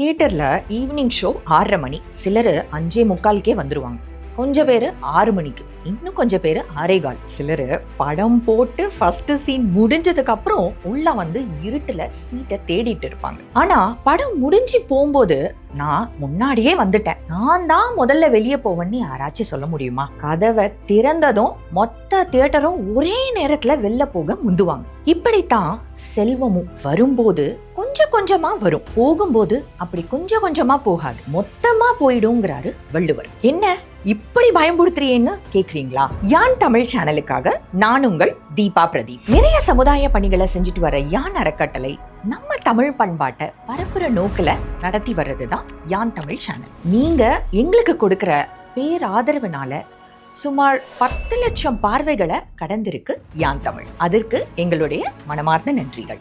தியேட்டரில் evening show ஆறரை மணி. சிலர் அஞ்சே முக்காலுக்கே வந்துருவாங்க. கொஞ்சம் பேர் ஆறு மணிக்கு இன்னும் கொஞ்சம் பேர் ஆரேகால் சிலர் படம் போட்டு ஃபர்ஸ்ட் சீன் முடிஞ்சதுக்கு அப்புறம் உள்ள வந்து இருட்டில் சீட்டை தேடிட்டு இருப்பாங்க. ஆனா படம் முடிஞ்சு போகும்போது நான் முன்னாடியே வந்துட்டேன். நான் தான் முதல்ல வெளியே போவேன்னு யாராச்சும் சொல்ல முடியுமா? கதவை திறந்ததும் மொத்த தியேட்டரும் ஒரே நேரத்துல வெளில போக முந்துவாங்க. இப்படித்தான் செல்வமும் வரும்போது கொஞ்சம் கொஞ்சமா வரும். போகும்போது அப்படி கொஞ்சம் கொஞ்சமா போகாது. மொத்தமா போயிடுங்கிறாரு வள்ளுவர். என்ன? இப்படி பயம்படுத்துறியேன்னு கேக்குறீங்களா? யான் தமிழ் சேனலுக்காக நான் உங்கள் தீபா பிரதீப். நிறைய சமுதாய பணிகளை செஞ்சுட்டு வர யான் அறக்கட்டளை நம்ம தமிழ் பண்பாட்டை பரப்புற நோக்கில நடத்தி வர்றதுதான் யான் தமிழ் சேனல். நீங்க எங்களுக்கு கொடுக்கிற பேராதரவுனால சுமார் பத்து லட்சம் பார்வைகளை கடந்திருக்கு யான் தமிழ். அதற்கு எங்களுடைய மனமார்ந்த நன்றிகள்.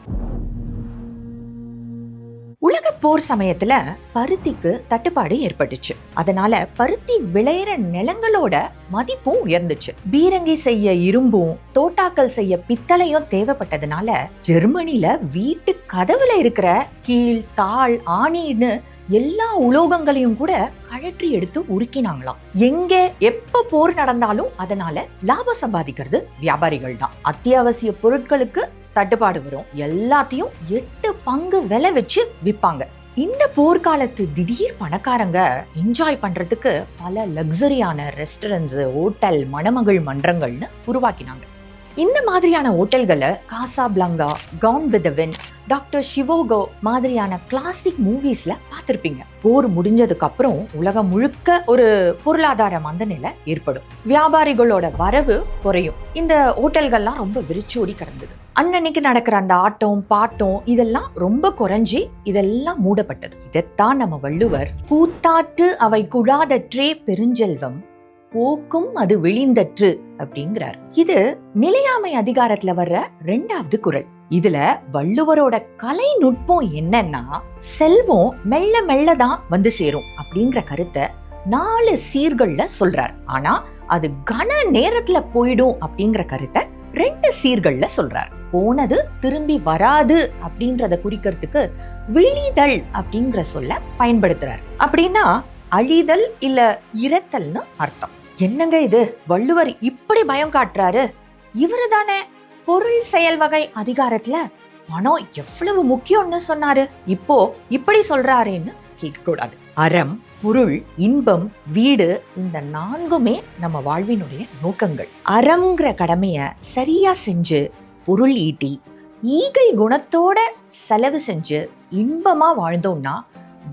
உலக போர் சமயத்துல பருத்திக்கு தட்டுப்பாடு ஏற்பட்டுச்சு. அதனால பருத்தி விளையிற நிலங்களோட மதிப்பும் உயர்ந்துச்சு. பீரங்கி செய்ய இரும்பும் தோட்டாக்கள் செய்ய பித்தளையும் தேவைப்பட்டதுனால ஜெர்மனில வீட்டு கதவுல இருக்கிற கீழ் தாள் ஆணின்னு எல்லா உலோகங்களையும் கூட கழற்றி எடுத்து உருக்கினாங்களாம். எங்க எப்ப போர் நடந்தாலும் அதனால லாபம் சம்பாதிக்கிறது வியாபாரிகள் தான் அத்தியாவசிய பொருட்களுக்கு தட்டுப்பாடு வரும். எல்லாத்தையும் எட்டு பங்கு விலை வச்சு விற்பாங்க இந்த போர்க்காலத்து திடீர் பணக்காரங்க என்ஜாய் பண்றதுக்கு பல லக்ஸரியான ரெஸ்டாரண்ட்ஸ் ஹோட்டல் மணமகள் மன்றங்கள்னு உருவாக்கினாங்க. இந்த மாதிரியான ஹோட்டல்களை Casablanca gone with doctor Zhivago மாதிரியான கிளாசிக் மூவிஸ்ல பார்த்துருப்பீங்க. போர் முடிஞ்சதுக்கு அப்புறம் உலகம் முழுக்க ஒரு பொருளாதார மந்த நிலை ஏற்படும். வியாபாரிகளோட வரவு குறையும். இந்த ஹோட்டல்கள்லாம் ரொம்ப விரிச்சோடி கிடந்தது. அன்னன்னைக்கு நடக்கிற அந்த ஆட்டம் பாட்டம் இதெல்லாம் ரொம்ப குறைஞ்சி இதெல்லாம் மூடப்பட்டது. இதைத்தான் நம்ம வள்ளுவர் கூத்தாட்டு அவை குழாதற்றே பெருஞ்செல்வம் போக்கும் அது விழிந்தற்று அப்படிங்கிறார். இது நிலையாமை அதிகாரத்துல வர்ற ரெண்டாவது குரல். இதுல வள்ளுவரோட கலை நுட்பம் என்னன்னா செல்வம் மெல்ல மெல்ல தான் வந்து சேரும் அப்படிங்கிற கருத்தை நாலு சீர்கள்ல சொல்றார். ஆனா அது கன நேரத்துல போயிடும் அப்படிங்கிற கருத்தை ரெண்டு சீர்கள்ல சொல்றார். போனது திரும்பி வராது அப்படின்றத குறிக்கிறதுக்கு விழிதல் அப்படிங்கிற சொல்ல பயன்படுத்துறார். அப்படின்னா அழிதல் இல்ல இரத்தல்னு அர்த்தம். என்னங்க இது? வள்ளுவர் இப்படி பயம் காட்டுறாரு? இவரு தானே பொருள் செயல் வகை அதிகாரத்துல பணம் எவ்வளவு முக்கியம்னு சொன்னாரு? இப்போ இப்படி சொல்றாருன்னு கேட்க கூடாது அறம் பொருள் இன்பம் வீடு இந்த நான்குமே நம்ம வாழ்வினுடைய நோக்கங்கள். அறம்ங்கிற கடமைய சரியா செஞ்சு பொருள் ஈட்டி ஈகை குணத்தோட செலவு செஞ்சு இன்பமா வாழ்ந்தோம்னா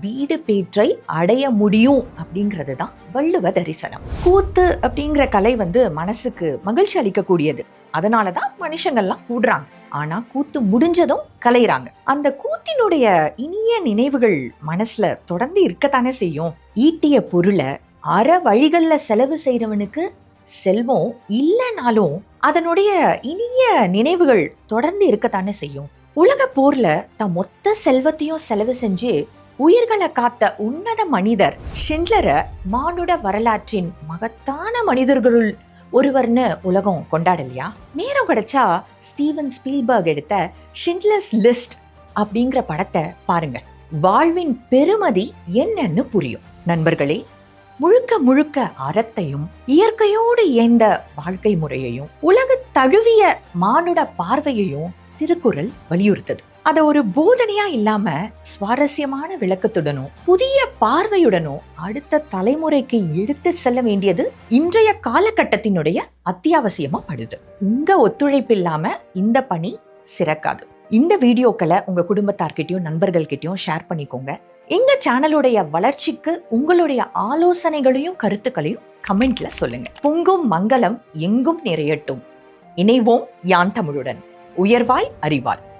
வீடு பேற்றை அடைய முடியும் அப்படிங்கிறது தான் வள்ளுவ தரிசனம். கூத்து அப்படிங்கிற கலை வந்து மனசுக்கு மகிழ்ச்சி அளிக்கக்கூடியது. அதனால தான் மனுஷங்கள்லாம் கூடுறாங்க. ஆனா கூத்து முடிஞ்சதும் கலையிறாங்க. அந்த கூத்தினுடைய இனிய நினைவுகள் மனசுல தொடர்ந்து இருக்கத்தானே செய்யும். ஈட்டிய பொருளை அற வழிகள்ல செலவு செய்யறவனுக்கு செல்வம் இல்லைனாலும் அதனுடைய இனிய நினைவுகள் தொடர்ந்து இருக்கத்தானே செய்யும். உலக போர்ல தன் மொத்த செல்வத்தையும் செலவு செஞ்சு உயிர்களை காத்த உன்னத மனிதர் ஷிண்ட்லரை மானுட வரலாற்றின் மகத்தான மனிதர்களுள் ஒருவர்னு உலகம் கொண்டாடலையா? நேரம் கிடைச்சா ஸ்டீவன் ஸ்பீல்பர்க் எடுத்த ஷிண்ட்லஸ் லிஸ்ட் அப்படிங்கிற படத்தை பாருங்க. வாழ்வின் பெருமதி என்னன்னு புரியும். நண்பர்களே முழுக்க முழுக்க அறத்தையும் இயற்கையோடு இயந்த வாழ்க்கை முறையையும் உலக தழுவிய மானுட பார்வையையும் திருக்குறள் வலியுறுத்தது. அதை ஒரு போதனையா இல்லாம சுவாரஸ்யமான விளக்கத்துடனும் புதிய பார்வையுடனும் அடுத்த தலைமுறைக்கு எடுத்து செல்ல வேண்டியது இன்றைய காலகட்டத்தினுடைய அத்தியாவசியமா படுது உங்க ஒத்துழைப்பு இல்லாம இந்த பணி சிறக்காது. இந்த வீடியோக்களை உங்க குடும்பத்தார்கிட்டயும் நண்பர்கள்கிட்டயும் ஷேர் பண்ணிக்கோங்க. எங்க சேனலுடைய வளர்ச்சிக்கு உங்களுடைய ஆலோசனைகளையும் கருத்துக்களையும் கமெண்ட்ல சொல்லுங்க. பொங்கும் மங்களம் எங்கும் நிறையட்டும். இணைவோம் யான் தமிழுடன். உயர்வாய் அறிவாள்